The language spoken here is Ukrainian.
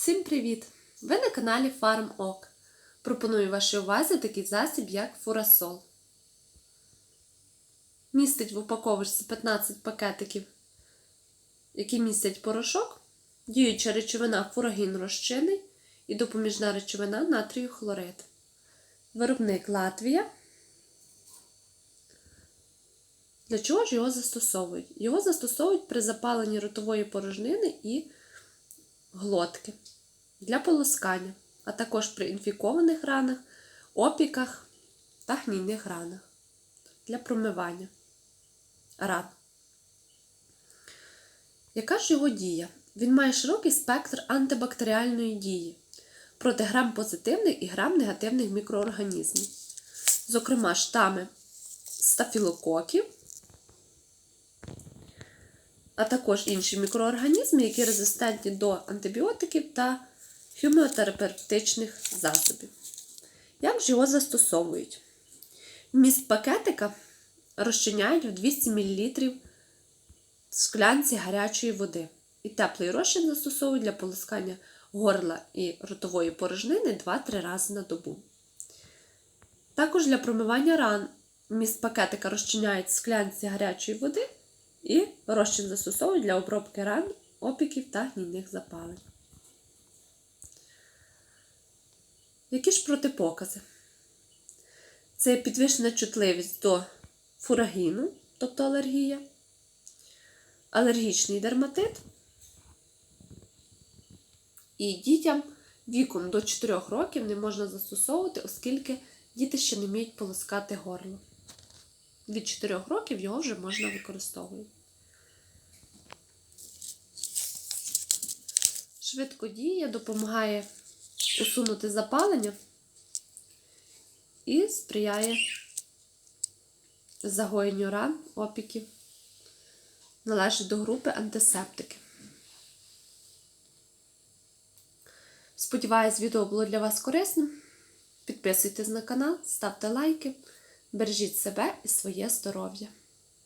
Всім привіт! Ви на каналі FarmOk. Пропоную вашій увазі такий засіб, як фурасол. Містить в упаковочці 15 пакетиків, які містять порошок, діюча речовина фурагін розчинний і допоміжна речовина натрію хлорид. Виробник Латвія. Для чого ж його застосовують? Його застосовують при запаленні ротової порожнини і глотки для полоскання, а також при інфікованих ранах, опіках та гнійних ранах для промивання ран. Яка ж його дія? Він має широкий спектр антибактеріальної дії проти грам-позитивних і грам-негативних мікроорганізмів, зокрема штами стафілококів, а також інші мікроорганізми, які резистентні до антибіотиків та хіміотерапевтичних засобів. Як ж його застосовують? Вміст пакетика розчиняють в 200 мл в склянці гарячої води. І теплий розчин застосовують для полоскання горла і ротової порожнини 2-3 рази на добу. Також для промивання ран вміст пакетика розчиняють в склянці гарячої води і розчин застосовують для обробки ран, опіків та гнійних запалень. Які ж протипокази? Це підвищена чутливість до фурагіну, тобто алергія, алергічний дерматит. І дітям віком до 4 років не можна застосовувати, оскільки діти ще не вміють полоскати горло. Від 4 років його вже можна використовувати. Швидко діє, допомагає усунути запалення і сприяє загоєнню ран, опіків. Належить до групи антисептики. Сподіваюсь, відео було для вас корисним. Підписуйтесь на канал, ставте лайки, бережіть себе і своє здоров'я.